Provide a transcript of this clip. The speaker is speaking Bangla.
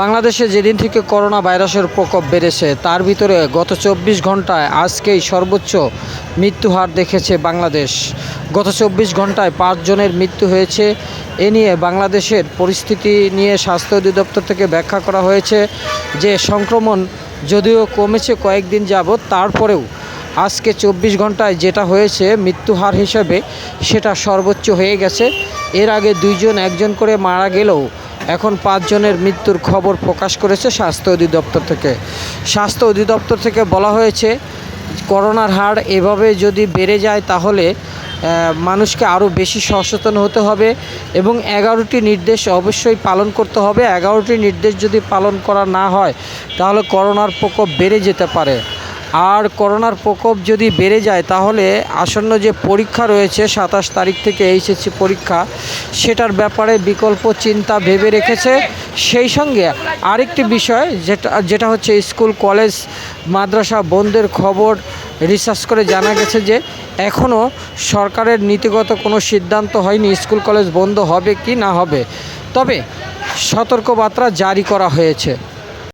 বাংলাদেশে যেদিন থেকে করোনা ভাইরাসের প্রকোপ বেড়েছে, তার ভিতরে গত চব্বিশ ঘন্টায় আজকেই সর্বোচ্চ মৃত্যু হার দেখেছে বাংলাদেশ। গত চব্বিশ ঘন্টায় পাঁচজনের মৃত্যু হয়েছে। এ নিয়ে বাংলাদেশের পরিস্থিতি নিয়ে স্বাস্থ্য অধিদপ্তর থেকে ব্যাখ্যা করা হয়েছে যে, সংক্রমণ যদিও কমেছে কয়েকদিন যাবৎ, তারপরেও আজকে চব্বিশ ঘন্টায় যেটা হয়েছে মৃত্যু হার হিসেবে সেটা সর্বোচ্চ হয়ে গেছে। এর আগে দুইজন, একজন করে মারা গেলেও এখন পাঁচজনের মৃত্যুর খবর প্রকাশ করেছে স্বাস্থ্য অধিদপ্তর থেকে। স্বাস্থ্য অধিদপ্তর থেকে বলা হয়েছে, করোনার হার এভাবে যদি বেড়ে যায় তাহলে মানুষকে আরও বেশি সচেতন হতে হবে এবং এগারোটি নির্দেশ অবশ্যই পালন করতে হবে। এগারোটি নির্দেশ যদি পালন করা না হয়, তাহলে করোনার প্রকোপ বেড়ে যেতে পারে। আর করোনার প্রকোপ যদি বেড়ে যায়, তাহলে আসন্ন যে পরীক্ষা রয়েছে, সাতাশ তারিখ থেকে এইচএসসি পরীক্ষা, সেটার ব্যাপারে বিকল্প চিন্তা ভেবে রেখেছে। সেই সঙ্গে আরেকটি বিষয়, যেটা যেটা হচ্ছে স্কুল, কলেজ, মাদ্রাসা বন্ধের খবর রিসার্চ করে জানা গেছে যে এখনও সরকারের নীতিগত কোনো সিদ্ধান্ত হয়নি স্কুল, কলেজ বন্ধ হবে কি না হবে। তবে সতর্কবার্তা জারি করা হয়েছে।